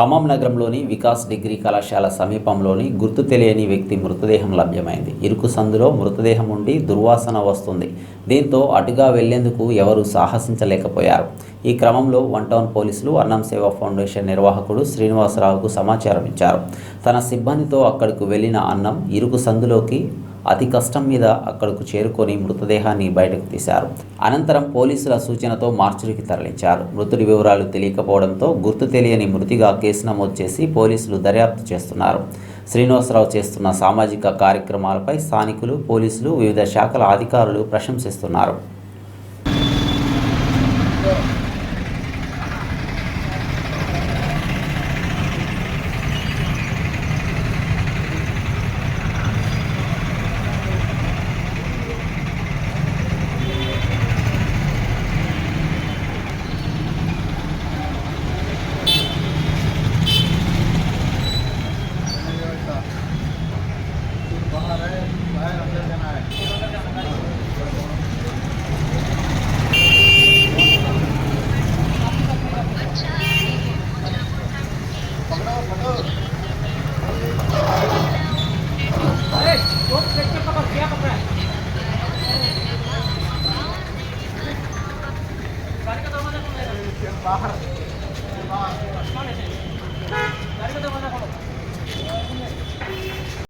ఖమ్మం నగరంలోని వికాస్ డిగ్రీ కళాశాల సమీపంలోని గుర్తు తెలియని వ్యక్తి మృతదేహం లభ్యమైంది. ఇరుకు సందులో మృతదేహం ఉండి దుర్వాసన వస్తుంది. దీంతో అటుగా వెళ్ళేందుకు ఎవరూ సాహసించలేకపోయారు. ఈ క్రమంలో వన్ టౌన్ పోలీసులు అన్నం సేవా ఫౌండేషన్ నిర్వాహకుడు శ్రీనివాసరావుకు సమాచారం ఇచ్చారు తన సిబ్బందితో అక్కడికి వెళ్ళిన అన్నం ఇరుకు సందులోకి అతి కష్టం మీద అక్కడకు చేరుకొని మృతదేహాన్ని బయటకు తీశారు. అనంతరం పోలీసుల సూచనతో మార్చురికి తరలించారు. మృతుడి వివరాలు తెలియకపోవడంతో గుర్తు తెలియని మృతిగా కేసు నమోదు చేసి పోలీసులు దర్యాప్తు చేస్తున్నారు. శ్రీనివాసరావు చేస్తున్న సామాజిక కార్యక్రమాలపై స్థానికులు పోలీసులు వివిధ శాఖల అధికారులు ప్రశంసిస్తున్నారు. बाहर